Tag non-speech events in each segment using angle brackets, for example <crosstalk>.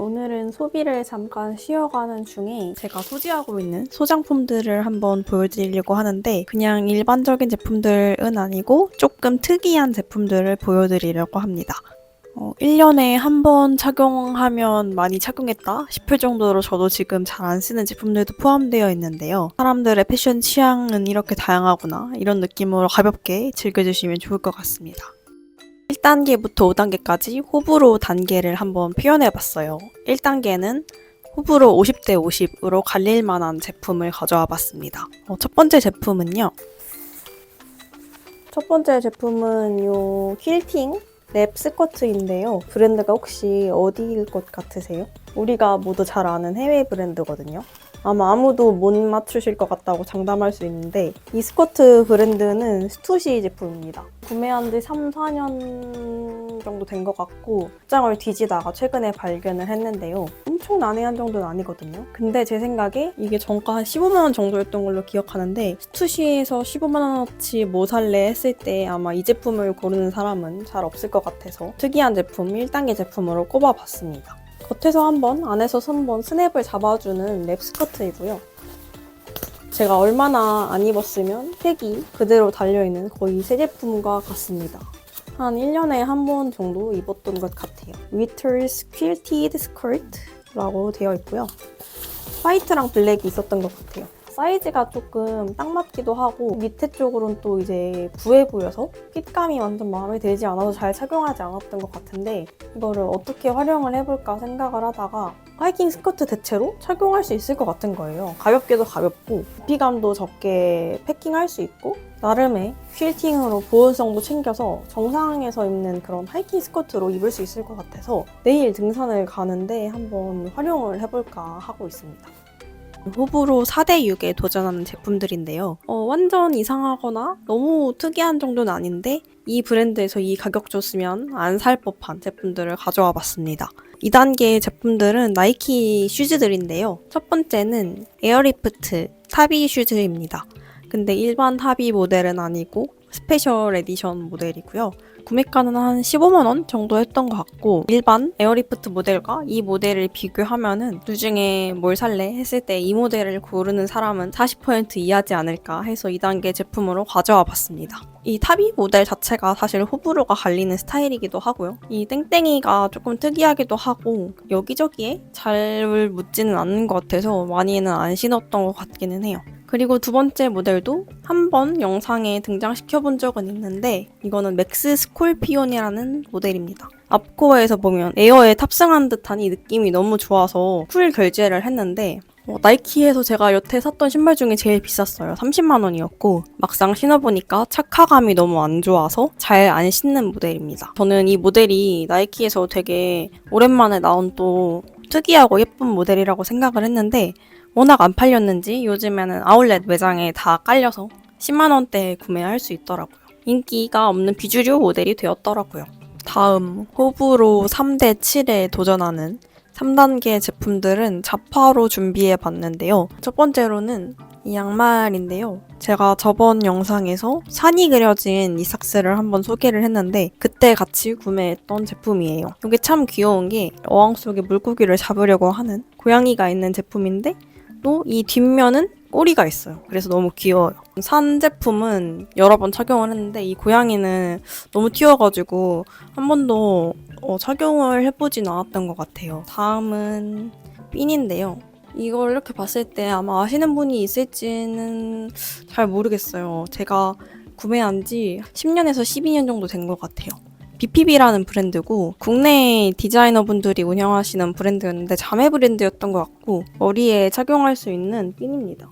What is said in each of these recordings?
오늘은 소비를 잠깐 쉬어가는 중에 제가 소지하고 있는 소장품들을 한번 보여드리려고 하는데 그냥 일반적인 제품들은 아니고 조금 특이한 제품들을 보여드리려고 합니다. 어, 1년에 한 번 착용하면 많이 착용했다 싶을 정도로 저도 지금 잘 안 쓰는 제품들도 포함되어 있는데요. 사람들의 패션 취향은 이렇게 다양하구나 이런 느낌으로 가볍게 즐겨주시면 좋을 것 같습니다. 1단계부터 5단계까지 호불호 단계를 한번 표현해 봤어요. 1단계는 호불호 50대 50으로 갈릴 만한 제품을 가져와 봤습니다. 어, 첫 번째 제품은요. 첫 번째 제품은 요 퀼팅 랩 스커트인데요. 브랜드가 혹시 어디일 것 같으세요? 우리가 모두 잘 아는 해외 브랜드거든요. 아마 아무도 못 맞추실 것 같다고 장담할 수 있는데 이 스커트 브랜드는 스투시 제품입니다. 구매한 지 3, 4년 정도 된 것 같고 직장을 뒤지다가 최근에 발견을 했는데요. 엄청 난해한 정도는 아니거든요. 근데 제 생각에 이게 정가 한 15만 원 정도였던 걸로 기억하는데 스투시에서 15만 원어치 뭐 살래 했을 때 아마 이 제품을 고르는 사람은 잘 없을 것 같아서 특이한 제품 1단계 제품으로 꼽아봤습니다. 겉에서 한 번, 안에서 한번 스냅을 잡아주는 랩 스커트이고요. 제가 얼마나 안 입었으면 색이 그대로 달려있는 거의 새 제품과 같습니다. 한 1년에 한 번 정도 입었던 것 같아요. Witter's Quilted Skirt라고 되어 있고요. 화이트랑 블랙이 있었던 것 같아요. 사이즈가 조금 딱 맞기도 하고 밑에 쪽으로는 또 이제 부해 보여서 핏감이 완전 마음에 들지 않아서 잘 착용하지 않았던 것 같은데 이거를 어떻게 활용을 해볼까 생각을 하다가 하이킹 스커트 대체로 착용할 수 있을 것 같은 거예요. 가볍게도 가볍고 부피감도 적게 패킹할 수 있고 나름의 퀼팅으로 보온성도 챙겨서 정상에서 입는 그런 하이킹 스커트로 입을 수 있을 것 같아서 내일 등산을 가는데 한번 활용을 해볼까 하고 있습니다. 호불호 4대 6에 도전하는 제품들인데요. 어, 완전 이상하거나 너무 특이한 정도는 아닌데 이 브랜드에서 이 가격 줬으면 안 살 법한 제품들을 가져와 봤습니다. 2단계 제품들은 나이키 슈즈들인데요. 첫 번째는 에어리프트 타비 슈즈입니다. 근데 일반 타비 모델은 아니고 스페셜 에디션 모델이고요. 구매가는 한 15만원 정도 했던 것 같고 일반 에어리프트 모델과 이 모델을 비교하면은 둘중에 뭘 살래 했을 때 이 모델을 고르는 사람은 40% 이하지 않을까 해서 2단계 제품으로 가져와 봤습니다. 이 타비 모델 자체가 사실 호불호가 갈리는 스타일이기도 하고요. 이 땡땡이가 조금 특이하기도 하고 여기저기에 잘 묻지는 않는 것 같아서 많이는 안 신었던 것 같기는 해요. 그리고 두 번째 모델도 한 번 영상에 등장시켜 본 적은 있는데 이거는 맥스 스콜피온이라는 모델입니다. 앞코어에서 보면 에어에 탑승한 듯한 이 느낌이 너무 좋아서 쿨 결제를 했는데 어, 나이키에서 제가 여태 샀던 신발 중에 제일 비쌌어요. 30만 원이었고 막상 신어보니까 착화감이 너무 안 좋아서 잘 안 신는 모델입니다. 저는 이 모델이 나이키에서 되게 오랜만에 나온 또 특이하고 예쁜 모델이라고 생각을 했는데 워낙 안 팔렸는지 요즘에는 아울렛 매장에 다 깔려서 10만 원대에 구매할 수 있더라고요. 인기가 없는 비주류 모델이 되었더라고요. 다음 호불호 3대 7에 도전하는 3단계 제품들은 자파로 준비해 봤는데요. 첫 번째로는 이 양말인데요. 제가 저번 영상에서 산이 그려진 이 삭스를 한번 소개를 했는데 그때 같이 구매했던 제품이에요. 이게 참 귀여운 게 어항 속에 물고기를 잡으려고 하는 고양이가 있는 제품인데 또 이 뒷면은 꼬리가 있어요. 그래서 너무 귀여워요. 산 제품은 여러 번 착용을 했는데 이 고양이는 너무 튀어가지고 한 번도 어, 착용을 해보진 않았던 것 같아요. 다음은 핀인데요. 이걸 이렇게 봤을 때 아마 아시는 분이 있을지는 잘 모르겠어요. 제가 구매한 지 10년에서 12년 정도 된 것 같아요. BPB라는 브랜드고 국내 디자이너분들이 운영하시는 브랜드였는데 자매 브랜드였던 것 같고 머리에 착용할 수 있는 핀입니다.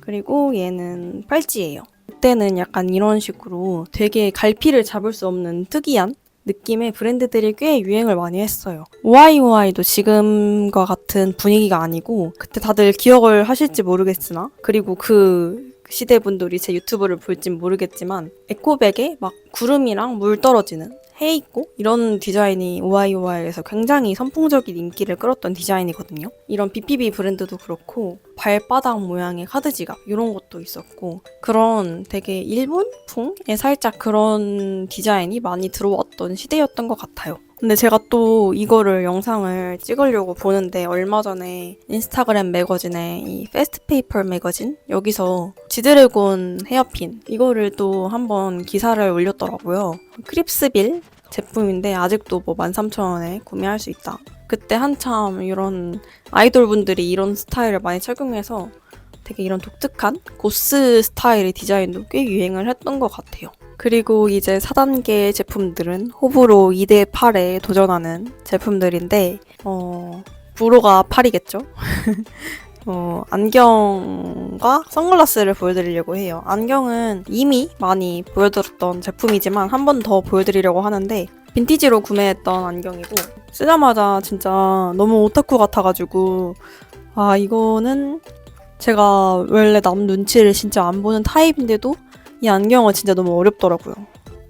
그리고 얘는 팔찌예요. 그때는 약간 이런 식으로 되게 갈피를 잡을 수 없는 특이한 느낌의 브랜드들이 꽤 유행을 많이 했어요. OIOI도 지금과 같은 분위기가 아니고 그때 다들 기억을 하실지 모르겠으나 그리고 그 시대 분들이 제 유튜브를 볼진 모르겠지만 에코백에 막 구름이랑 물 떨어지는 해 있고 이런 디자인이 OIOI에서 굉장히 선풍적인 인기를 끌었던 디자인이거든요. 이런 BPB 브랜드도 그렇고 발바닥 모양의 카드 지갑 이런 것도 있었고 그런 되게 일본풍의 살짝 그런 디자인이 많이 들어왔던 시대였던 것 같아요. 근데 제가 또 이거를 영상을 찍으려고 보는데 얼마 전에 인스타그램 매거진에 이 페스트페이퍼 매거진 여기서 지드래곤 헤어핀 이거를 또 한번 기사를 올렸더라고요. 크립스빌 제품인데 아직도 뭐 13,000원에 구매할 수 있다. 그때 한참 이런 아이돌 분들이 이런 스타일을 많이 착용해서 되게 이런 독특한 고스 스타일의 디자인도 꽤 유행을 했던 것 같아요. 그리고 이제 4단계 제품들은 호불호 2대 8에 도전하는 제품들인데, 어, 불호가 8이겠죠? <laughs> 어, 안경과 선글라스를 보여드리려고 해요. 안경은 이미 많이 보여드렸던 제품이지만 한 번 더 보여드리려고 하는데, 빈티지로 구매했던 안경이고, 쓰자마자 진짜 너무 오타쿠 같아가지고, 아, 이거는 제가 원래 남 눈치를 진짜 안 보는 타입인데도 이 안경은 진짜 너무 어렵더라고요.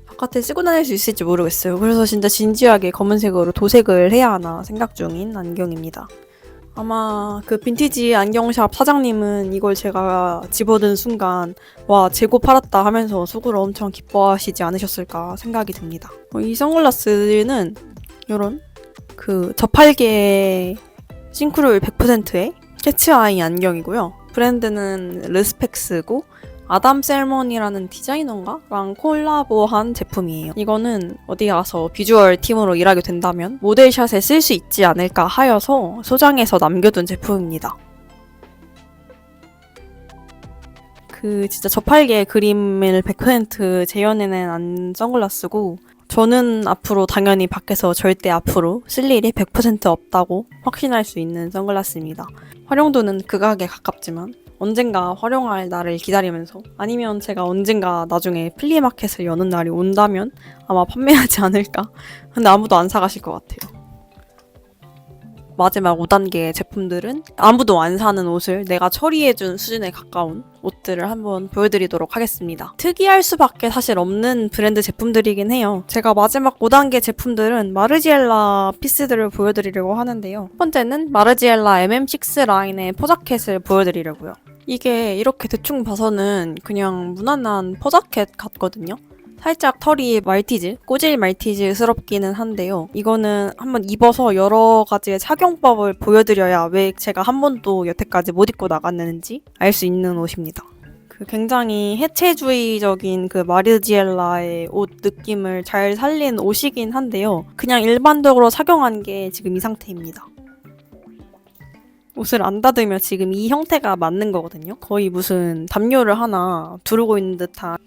바깥에 쓰고 다닐 수 있을지 모르겠어요. 그래서 진짜 진지하게 검은색으로 도색을 해야 하나 생각 중인 안경입니다. 아마 그 빈티지 안경샵 사장님은 이걸 제가 집어든 순간 와 재고 팔았다 하면서 속으로 엄청 기뻐하시지 않으셨을까 생각이 듭니다. 어, 이 선글라스는 이런 그 저팔계 싱크로율 100%의 캐치아이 안경이고요. 브랜드는 르스펙스고 아담 셀먼이라는 디자이너인가랑 콜라보한 제품이에요. 이거는 어디 가서 비주얼 팀으로 일하게 된다면 모델샷에 쓸 수 있지 않을까 하여서 소장해서 남겨둔 제품입니다. 그 진짜 저팔계 그림을 100% 재현해낸 안 선글라스고 저는 앞으로 당연히 밖에서 절대 앞으로 쓸 일이 100% 없다고 확신할 수 있는 선글라스입니다. 활용도는 극악에 가깝지만 언젠가 활용할 날을 기다리면서 아니면 제가 언젠가 나중에 플리마켓을 여는 날이 온다면 아마 판매하지 않을까? 근데 아무도 안 사가실 것 같아요. 마지막 5단계 제품들은 아무도 안 사는 옷을 내가 처리해준 수준에 가까운 옷들을 한번 보여드리도록 하겠습니다. 특이할 수밖에 사실 없는 브랜드 제품들이긴 해요. 제가 마지막 5단계 제품들은 마르지엘라 피스들을 보여드리려고 하는데요. 첫 번째는 마르지엘라 MM6 라인의 포자켓을 보여드리려고요. 이게 이렇게 대충 봐서는 그냥 무난한 포자켓 같거든요. 살짝 털이 말티즈, 꼬질 말티즈스럽기는 한데요. 이거는 한번 입어서 여러 가지의 착용법을 보여드려야 왜 제가 한 번도 여태까지 못 입고 나갔는지 알 수 있는 옷입니다. 그 굉장히 해체주의적인 그 마르지엘라의 옷 느낌을 잘 살린 옷이긴 한데요. 그냥 일반적으로 착용한 게 지금 이 상태입니다. 옷을 안 닫으면 지금 이 형태가 맞는 거거든요. 거의 무슨 담요를 하나 두르고 있는 듯한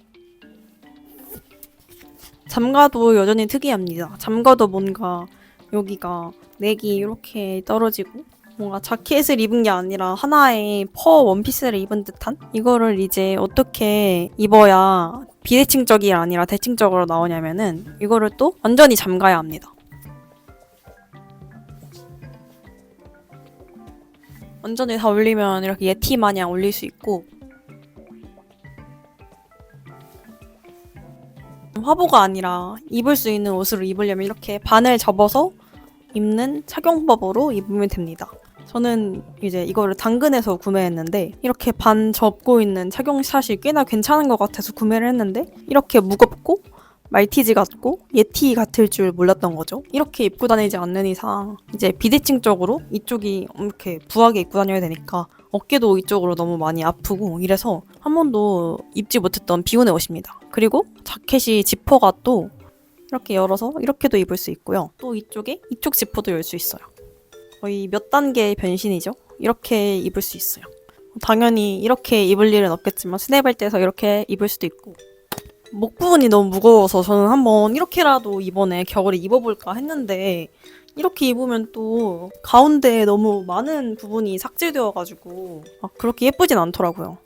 잠가도 여전히 특이합니다. 잠가도 뭔가 여기가 넥이 이렇게 떨어지고 뭔가 자켓을 입은 게 아니라 하나의 퍼 원피스를 입은 듯한 이거를 이제 어떻게 입어야 비대칭적이 아니라 대칭적으로 나오냐면은 이거를 또 완전히 잠가야 합니다. 완전히 다 올리면 이렇게 예티 마냥 올릴 수 있고 화보가 아니라 입을 수 있는 옷으로 입으려면 이렇게 반을 접어서 입는 착용법으로 입으면 됩니다. 저는 이제 이거를 당근에서 구매했는데 이렇게 반 접고 있는 착용샷이 꽤나 괜찮은 것 같아서 구매를 했는데 이렇게 무겁고 말티즈 같고 예티 같을 줄 몰랐던 거죠. 이렇게 입고 다니지 않는 이상 이제 비대칭적으로 이쪽이 이렇게 부하게 입고 다녀야 되니까 어깨도 이쪽으로 너무 많이 아프고 이래서 한 번도 입지 못했던 비운의 옷입니다. 그리고 자켓이 지퍼가 또 이렇게 열어서 이렇게도 입을 수 있고요. 또 이쪽에 이쪽 지퍼도 열 수 있어요. 거의 몇 단계의 변신이죠. 이렇게 입을 수 있어요. 당연히 이렇게 입을 일은 없겠지만 스냅할 때서 이렇게 입을 수도 있고 목 부분이 너무 무거워서 저는 한번 이렇게라도 이번에 겨울에 입어볼까 했는데 이렇게 입으면 또 가운데에 너무 많은 부분이 삭제되어가지고 막 그렇게 예쁘진 않더라고요.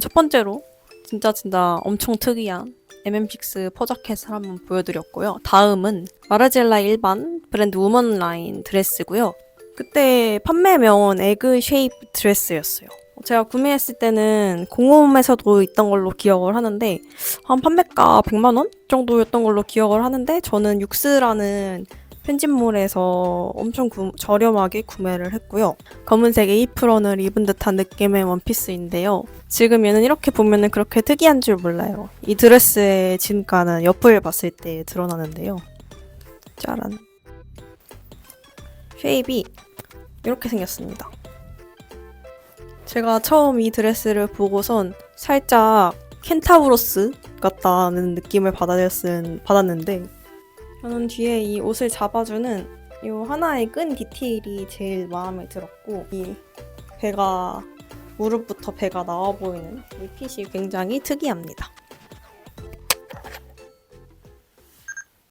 첫 번째로 진짜 진짜 엄청 특이한 MM6 퍼자켓을 한번 보여드렸고요. 다음은 마르젤라 일반 브랜드 우먼 라인 드레스고요. 그때 판매명은 에그 쉐입 드레스였어요. 제가 구매했을 때는 공홈에서도 있던 걸로 기억을 하는데 한 판매가 100만 원 정도였던 걸로 기억을 하는데 저는 육스라는 편집몰에서 엄청 구- 저렴하게 구매를 했고요. 검은색 에이프런을 입은 듯한 느낌의 원피스인데요. 지금 얘는 이렇게 보면은 그렇게 특이한 줄 몰라요. 이 드레스의 진가는 옆을 봤을 때 드러나는데요. 짜란. 쉐입이 이렇게 생겼습니다. 제가 처음 이 드레스를 보고선 살짝 켄타우로스 같다는 느낌을 받았은, 받았는데 저는 뒤에 이 옷을 잡아주는 이 하나의 끈 디테일이 제일 마음에 들었고 이 배가 무릎부터 배가 나와 보이는 이 핏이 굉장히 특이합니다.